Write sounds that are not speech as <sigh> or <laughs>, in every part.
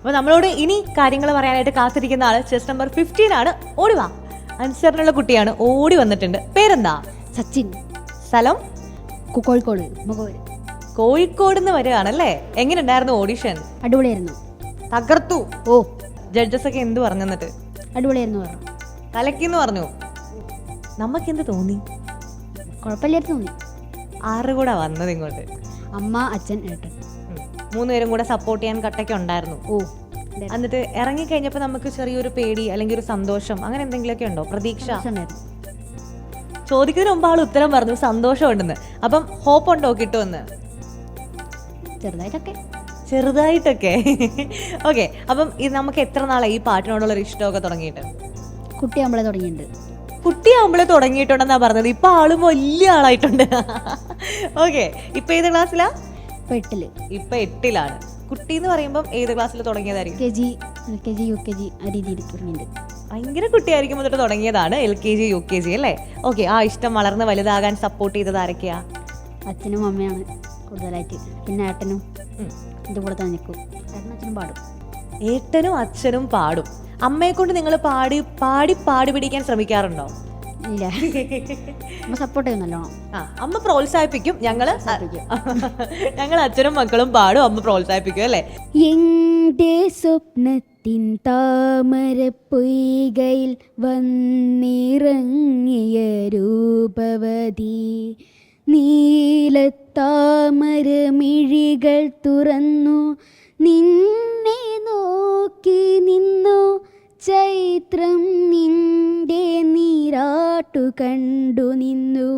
അപ്പൊ നമ്മളോട് ഇനി കാര്യങ്ങൾ പറയാനായിട്ട് കാത്തിരിക്കുന്ന ആൾ ചെസ് നമ്പർ ഫിഫ്റ്റീൻ ആണ്. ഓടിവാ അൻസറിനുള്ള കുട്ടിയാണ്. ഓടി വന്നിട്ടുണ്ട്. പേരെന്താ? സച്ചിൻ. സ്ഥലം? കോഴിക്കോട് കോഴിക്കോട് നിന്ന് വരികയാണല്ലേ? എങ്ങനെയുണ്ടായിരുന്നു ഓഡിഷൻ അടിപൊളിയായിരുന്നു. തകർത്തു. ഓ. ജഡ്ജസ് ഒക്കെ എന്ത് പറഞ്ഞു എന്നിട്ട്? അടിപൊളിയായിരുന്നു പറഞ്ഞു. കലക്കിന്ന് പറഞ്ഞു. നമുക്ക് എന്ത് തോന്നി? കുഴപ്പമില്ലായിരുന്നു തോന്നി. ആറ് കൂടെ വന്നത് ഇങ്ങോട്ട്. അമ്മ അച്ഛൻ ഏട്ടൻ. മൂന്നുപേരും കൂടെ സപ്പോർട്ട് ചെയ്യാൻ കട്ടയ്ക്ക് ഉണ്ടായിരുന്നു. ഓ എന്നിട്ട് ഇറങ്ങി കഴിഞ്ഞപ്പോൾ നമുക്ക് ചെറിയൊരു പേടി അല്ലെങ്കിൽ ഒരു സന്തോഷം അങ്ങനെ എന്തെങ്കിലുമൊക്കെ ഉണ്ടോ? പ്രതീക്ഷ? ചോദിക്കുന്നതിന് മുമ്പ് ആൾ ഉത്തരം പറഞ്ഞു സന്തോഷം ഉണ്ടെന്ന് അപ്പം ഹോപ്പ് ഉണ്ടോ കിട്ടുമെന്ന്? ചെറുതായിട്ടൊക്കെ. ചെറുതായിട്ടൊക്കെ. <laughs> ഓക്കെ അപ്പം ഇത് നമുക്ക് എത്ര നാളായി ഈ പാട്ടിനോടുള്ള ഒരു ഇഷ്ടമൊക്കെ തുടങ്ങിയിട്ട്? കുട്ടിയാകുമ്പോഴേ തുടങ്ങിയിട്ടുണ്ട്. കുട്ടിയാകുമ്പോഴേ തുടങ്ങിയിട്ടുണ്ടെന്നാ പറഞ്ഞത്. ഇപ്പൊ ആളും വലിയ ആളായിട്ടുണ്ട്. <laughs> ഓക്കെ ഇപ്പൊ ഏത് ക്ലാസ്സിലാ ഇപ്പൊ എട്ടിൽ. ഇപ്പൊ എട്ടിലാണ്. കുട്ടി എന്ന് പറയുമ്പോൾ ഏത് ക്ലാസ്സിൽ തുടങ്ങിയതായിരിക്കും? K G L K G U K G ആ രീതിയിൽ തുടങ്ങിയിട്ടുണ്ട്. ഭയങ്കര കുട്ടിയായിരിക്കും തൊട്ട് തുടങ്ങിയതാണ് L K G U K G അല്ലേ? ഓക്കെ ആ ഇഷ്ടം വളർന്ന് വലുതാകാൻ സപ്പോർട്ട് ചെയ്തത് ആരൊക്കെയാ? അച്ഛനും അമ്മയാണ് കൂടുതലായിട്ട്. പിന്നെ ഏട്ടനും. എന്റെ കൂടെ തന്നെ നിൽക്കും ഏട്ടനും അച്ഛനും പാടും. ഏട്ടനും അച്ഛനും പാടും. അമ്മയെ കൊണ്ട് നിങ്ങൾ പാടി പാടി പാടി പിടിക്കാൻ ശ്രമിക്കാറുണ്ടോ? ഇല്ല. അമ്മ സപ്പോർട്ട് ചെയ്യും നല്ലോണം ആ അമ്മ പ്രോത്സാഹിപ്പിക്കും. ഞങ്ങൾ ഞങ്ങൾ അച്ഛനും മക്കളും പാടും അമ്മ പ്രോത്സാഹിപ്പിക്കും അല്ലേ? എന്റെ സ്വപ്നത്തിൻ താമര പൊയ്കയിൽ വന്നിറങ്ങിയ രൂപവതി. നീലത്താമര മിഴികൾ തുറന്നു. നിന്നെ നോക്കി നിന്നു. ചൈത്രം നീരാട്ടു കണ്ടു നിന്നു.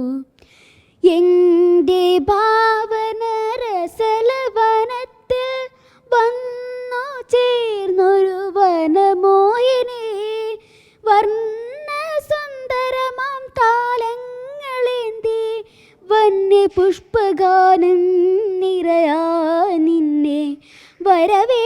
എന്റെ ഭാവന രസലവനത്തിൽ വന്നു ചേർന്നൊരു വനമോയനെ. വർണ സുന്ദരമാം താലങ്ങളേന്തി വന്യ പുഷ്പഗാനം നിറയാ നിന്നെ. വരവേൽക്കുവാനായൊരുങ്ങി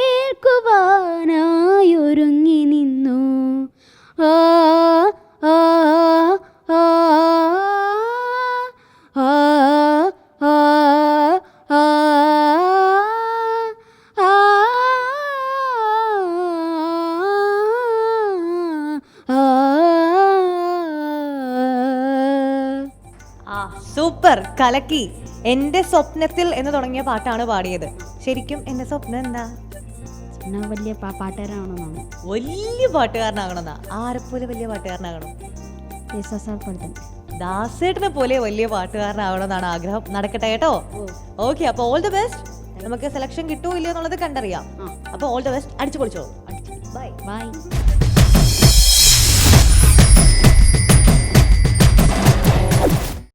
സൂപ്പർ കലക്കി. എന്റെ സ്വപ്നത്തിൽ എന്ന് തുടങ്ങിയ പാട്ടാണ് പാടിയത്. ശരിക്കും എന്റെ സ്വപ്നം എന്താ? പിന്നെ വലിയ പാ- പാട്ടുകാരാണെന്നാണ് വലിയ പാട്ടുകാരനാകണമെന്നാ? ആരെപ്പോലെ വലിയ പാട്ടുകാരനാകണം? യേശുദാസ് പഠിത്തം ദാസേട്ടനെ പോലെ വലിയ പാട്ടുകാരനാകണമെന്നാണ് ആഗ്രഹം. നടക്കട്ടെ കേട്ടോ? ഓക്കെ അപ്പൊ ഓൾ ദി ബെസ്റ്റ് നമുക്ക് സെലക്ഷൻ കിട്ടൂ ഇല്ലയോ എന്നുള്ളത് കണ്ടറിയാം. ആ. അപ്പൊ ഓൾ ദി ബെസ്റ്റ് അടിച്ചു പൊളിച്ചോ. Bye bye